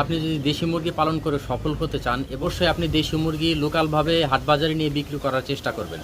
আপনি যদি দেশি মুরগি পালন করে সফল হতে চান, অবশ্যই আপনি দেশি মুরগি লোকালভাবে হাট বাজারে নিয়ে বিক্রি করার চেষ্টা করবেন।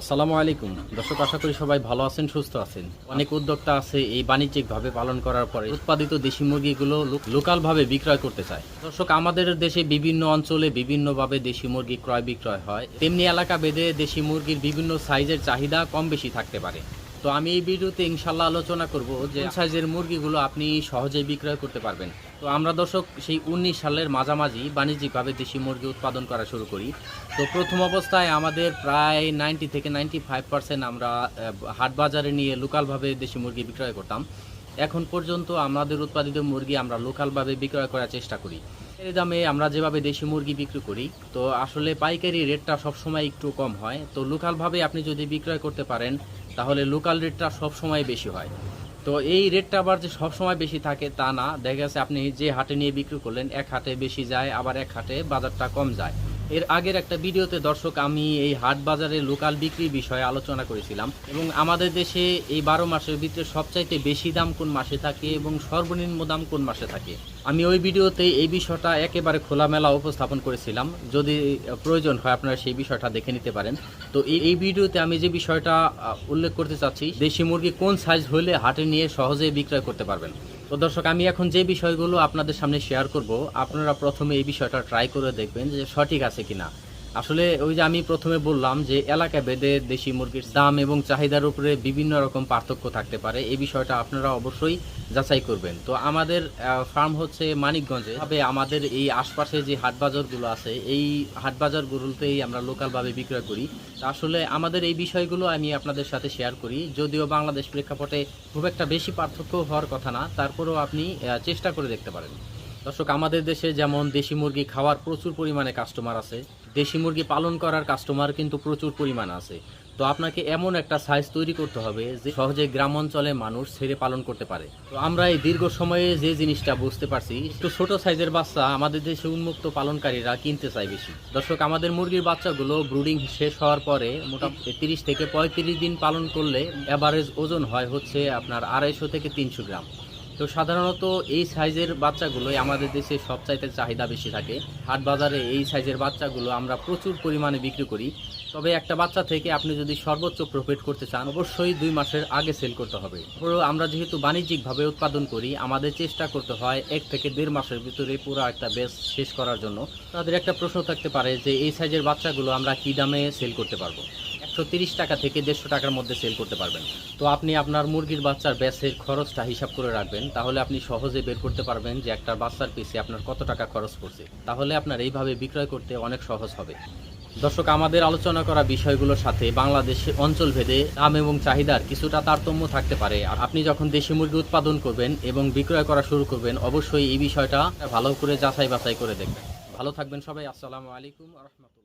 আসসালামু আলাইকুম। দর্শক, আশা করি সবাই ভালো আছেন, সুস্থ আছেন। অনেক উদ্যোক্তা আছে এই বাণিজ্যিকভাবে পালন করার পরে উৎপাদিত দেশি মুরগিগুলো লোকালভাবে বিক্রয় করতে চায়। দর্শক, আমাদের দেশে বিভিন্ন অঞ্চলে বিভিন্নভাবে দেশি মুরগি ক্রয় বিক্রয় হয়। তেমনি এলাকা ভেদে দেশি মুরগির বিভিন্ন সাইজের চাহিদা কম বেশি থাকতে পারে। তো আমি এই ভিডিওতে ইনশাল্লাহ আলোচনা করব যে সাইজের মুরগিগুলো আপনি সহজেই বিক্রয় করতে পারবেন। তো আমরা দর্শক সেই উনিশ সালের মাঝামাঝি বাণিজ্যিকভাবে দেশি মুরগি উৎপাদন করা শুরু করি। তো প্রথম অবস্থায় আমাদের প্রায় নাইনটি থেকে নাইনটি ফাইভ পার্সেন্ট আমরা হাট বাজারে নিয়ে লোকালভাবে দেশি মুরগি বিক্রয় করতাম। এখন পর্যন্ত আমাদের উৎপাদিত মুরগি আমরা লোকালভাবে বিক্রয় করার চেষ্টা করি। এই দামে আমরা যেভাবে দেশি মুরগি বিক্রি করি, তো আসলে পাইকারি রেটটা সবসময় একটু কম হয়। তো লোকালভাবে আপনি যদি বিক্রয় করতে পারেন, তাহলে লোকাল রেটটা সবসময় বেশি হয়। তো এই রেটটা আবার যে সবসময় বেশি থাকে, তা না। দেখা গেছে আপনি যে হাটে নিয়ে বিক্রি করলেন, এক হাটে বেশি যায়, আবার এক হাটে বাজারটা কম যায়। এর আগের একটা ভিডিওতে দর্শক, আমি এই হাট বাজারে লোকাল বিক্রি বিষয়ে আলোচনা করেছিলাম এবং আমাদের দেশে এই বারো মাসের ভিতরে সবচাইতে বেশি দাম কোন মাসে থাকে এবং সর্বনিম্ন দাম কোন মাসে থাকে? আমি ওই ভিডিওতে এই বিষয়টা একেবারে খোলামেলা উপস্থাপন করেছিলাম। যদি প্রয়োজন হয় আপনারা সেই বিষয়টা দেখে নিতে পারেন। তো এই ভিডিওতে আমি যে বিষয়টা উল্লেখ করতে চাচ্ছি, দেশি মুরগি কোন সাইজ হলে হাটে নিয়ে সহজেই বিক্রয় করতে পারবেন? তো দর্শক, আমি এখন যে বিষয়গুলো আপনাদের সামনে শেয়ার করব, আপনারা প্রথমে এই বিষয়টা ট্রাই করে দেখবেন যে সঠিক আছে কিনা। আসলে ওই যে আমি প্রথমে বললাম যে এলাকা ভেদে দেশি মুরগির দাম এবং চাহিদার উপরে বিভিন্ন রকম পার্থক্য থাকতে পারে, এই বিষয়টা আপনারা অবশ্যই যাচাই করবেন। তো আমাদের ফার্ম হচ্ছে মানিকগঞ্জে। তবে আমাদের এই আশপাশে যে হাট বাজারগুলো আছে, এই হাট বাজারগুলোতেই আমরা লোকালভাবে বিক্রয় করি। আসলে আমাদের এই বিষয়গুলো আমি আপনাদের সাথে শেয়ার করি। যদিও বাংলাদেশ প্রেক্ষাপটে খুব একটা বেশি পার্থক্য হওয়ার কথা না, তারপরেও আপনি চেষ্টা করে দেখতে পারেন। দর্শক, আমাদের দেশে যেমন দেশি মুরগি খাওয়ার প্রচুর পরিমাণে কাস্টমার আছে দেশি মুরগি পালন করার কাস্টমার কিন্তু প্রচুর পরিমাণ আছে। তো আপনাকে এমন একটা সাইজ তৈরি করতে হবে যে সহজে গ্রাম অঞ্চলে মানুষ ছেড়ে পালন করতে পারে। তো আমরা এই দীর্ঘ সময়ে যে জিনিসটা বুঝতে পারছি, একটু ছোট সাইজের বাচ্চা আমাদের দেশে উন্মুক্ত পালনকারীরা কিনতে চায় বেশি। দর্শক, আমাদের মুরগির বাচ্চাগুলো ব্রুডিং শেষ হওয়ার পরে মোটামুটি তিরিশ থেকে পঁয়ত্রিশ দিন পালন করলে অ্যাভারেজ ওজন হয় হচ্ছে আপনার আড়াইশো থেকে তিনশো গ্রাম। তো সাধারণত এই সাইজের বাচ্চাগুলোই আমাদের দেশে সবচাইতে চাহিদা বেশি থাকে। হাট বাজারে এই সাইজের বাচ্চাগুলো আমরা প্রচুর পরিমাণে বিক্রি করি। তবে একটা বাচ্চা থেকে আপনি যদি সর্বোচ্চ প্রফিট করতে চান, অবশ্যই দুই মাসের আগে সেল করতে হবে। আমরা যেহেতু বাণিজ্যিকভাবে উৎপাদন করি, আমাদের চেষ্টা করতে হয় এক থেকে দেড় মাসের ভিতরে পুরো একটা বেস শেষ করার জন্য। তাদের একটা প্রশ্ন থাকতে পারে যে, এই সাইজের বাচ্চাগুলো আমরা কি দামে সেল করতে পারব? একশো টাকা থেকে দেড়শো টাকার মধ্যে সেল করতে পারবেন। তো আপনি আপনার মুরগির বাচ্চার ব্যাসের খরচটা হিসাব করে রাখবেন, তাহলে আপনি সহজে বের করতে পারবেন যে একটা বাচ্চার পিছে আপনার কত টাকা খরচ পড়ছে। তাহলে আপনার এইভাবে বিক্রয় করতে অনেক সহজ হবে। দর্শক, আমাদের আলোচনা করা বিষয়গুলোর সাথে বাংলাদেশে অঞ্চল ভেদে দাম এবং চাহিদার কিছুটা তারতম্য থাকতে পারে। আর আপনি যখন দেশি মুরগি উৎপাদন করবেন এবং বিক্রয় করা শুরু করবেন, অবশ্যই এই বিষয়টা ভালো করে যাচাই বাছাই করে দেখবেন। ভালো থাকবেন সবাই, আসসালামু আলাইকুম রহমতুল্লাহ।